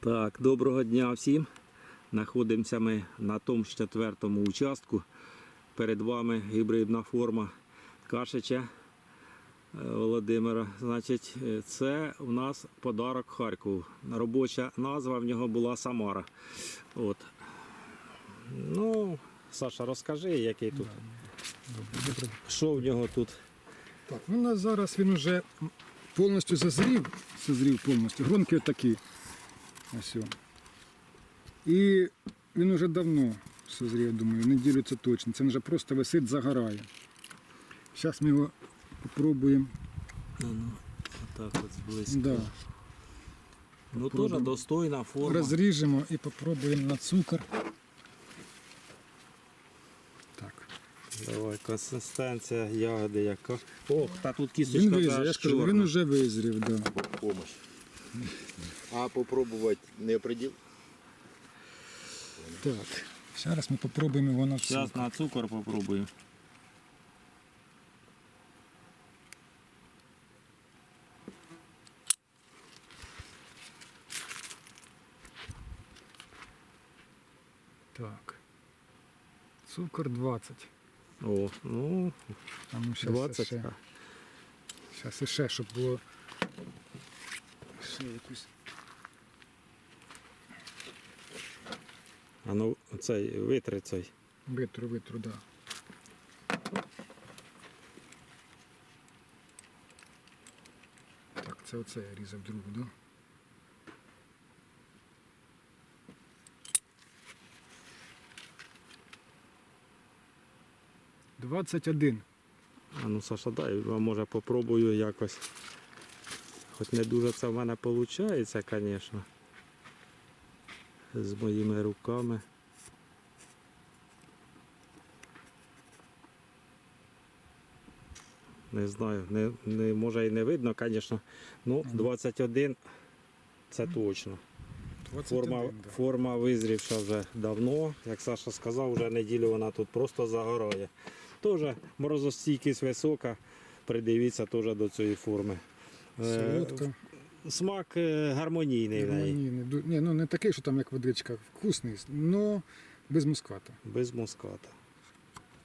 Так, доброго дня всім. Знаходимося ми на тому ж четвертому участку. Перед вами гібридна форма Кашича е, Володимира. Значить, е, це у нас подарок Харкову. Робоча назва в нього була Самара. От. Ну, Саша, розкажи, який тут. Добре. Що в нього тут? Так, ну зараз він вже повністю зазрів, зазрів повністю. Гронки такі. Ось. І він вже давно созрів, думаю, неділю це точно. Це він вже просто висить, загорає. Зараз ми його спробуємо. Ну, ну, отак от зблизька. Да, Ну, теж Попробуємо. достойна форма. розріжемо і спробуємо на цукор. Так. Давай, консистенція ягоди яка. Ох, та тут Він кісточка визрів, я ж кажу, він вже визрів, да. помощь. А попробовать не приділ? Так. Зараз ми спробуємо його на Зараз цукор. на цукор попробуємо. Так. Цукор 20. О, ну, А ну, щас 20. ще. Іще, щоб було ще якусь. А ну, цей, витри цей. Витру, витру, да. Так, це оце я різав другу, да? Двадцять один. А ну, Саша, дай, може попробую якось. Хоч не дуже це в мене виходить, звісно. З моїми руками. Не знаю, не, не, може і не видно, звісно. Ну, 21 це точно. 21, Форма, да. форма визрівша вже давно. Як Саша сказав, вже неділю вона тут просто загорає. Теж морозостійкість висока. Придивіться теж до цієї форми. Е, Солодка. Смак гармонійний. гармонійний Ні, ду- ні, ну не такий, що там як водичка, вкусний, але без муската. без муската.